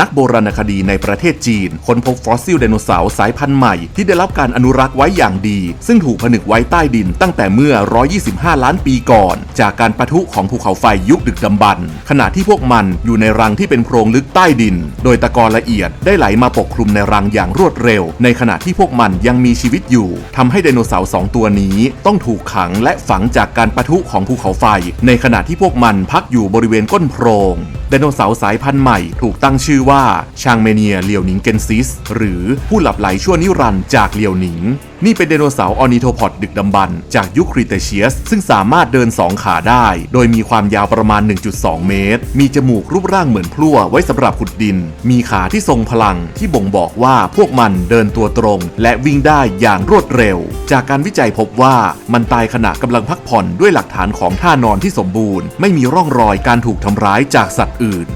นักโบราณคดีในประเทศจีน ค้นพบฟอสซิลไดโนเสาร์สายพันธุ์ใหม่ที่ได้รับการอนุรักษ์ไว้อย่างดี ซึ่งถูกผนึกไว้ใต้ดินตั้งแต่เมื่อ 125 ล้านปีก่อน จากการปะทุของภูเขาไฟยุคดึกดำบรรพ์ขณะที่พวกมันอยู่ในรังที่เป็นโพรงลึกใต้ดิน โดยตะกอนละเอียดได้ไหลมาปกคลุมในรังอย่างรวดเร็ว ในขณะที่พวกมันยังมีชีวิตอยู่ทำให้ไดโนเสาร์สองตัวนี้ต้องถูกขังและฝังจากการปะทุของภูเขาไฟ ในขณะที่พวกมันพักอยู่บริเวณก้นโพรง ไดโนเสาร์สายพันธุ์ใหม่ถูกตั้งชื่อว่าชางเมเนียเลียวหนิงเกนซิส หรือผู้หลับไหลชั่วนิรันดร์จากเลียวหนิง นี่เป็นไดโนเสาร์ออนิโทพอดดึกดำบรรจากยุคครีเตเชียส ซึ่งสามารถเดินสองขาได้ โดยมีความยาวประมาณ 1.2 เมตร มีจมูกรูปร่างเหมือนพลั่วไว้สำหรับขุดดิน มีขาที่ทรงพลังที่บ่งบอกว่าพวกมันเดินตัวตรง และวิ่งได้อย่างรวดเร็ว จากการวิจัยพบว่ามันตายขณะกำลังพักผ่อนด้วยหลักฐานของท่านอนที่สมบูรณ์ ไม่มีร่องรอยการถูกทำร้ายจากสัตว์อื่น